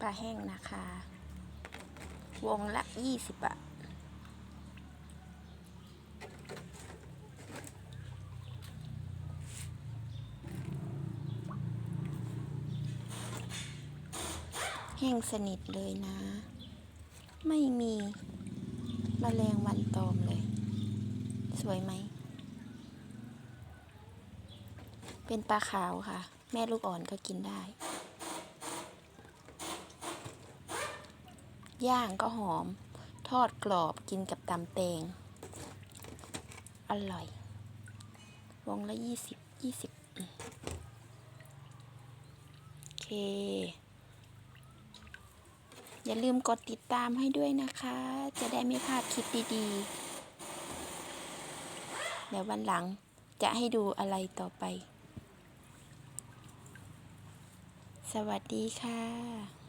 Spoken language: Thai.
ปลาแห้งนะคะ วงละยี่สิบบาทแห้งสนิทเลยนะ ไม่มีมแมลงวันตอมเลย สวยไหม เป็นปลาขาวค่ะ แม่ลูกอ่อนก็กินได้ ย่างก็หอม ทอดกรอบกินกับตำแตง อร่อยวงละยี่สิบยี่สิบโอเค อย่าลืมกดติดตามให้ด้วยนะคะ จะได้ไม่พลาดคลิปดีๆ เดี๋ยววันหลังจะให้ดูอะไรต่อไป สวัสดีค่ะ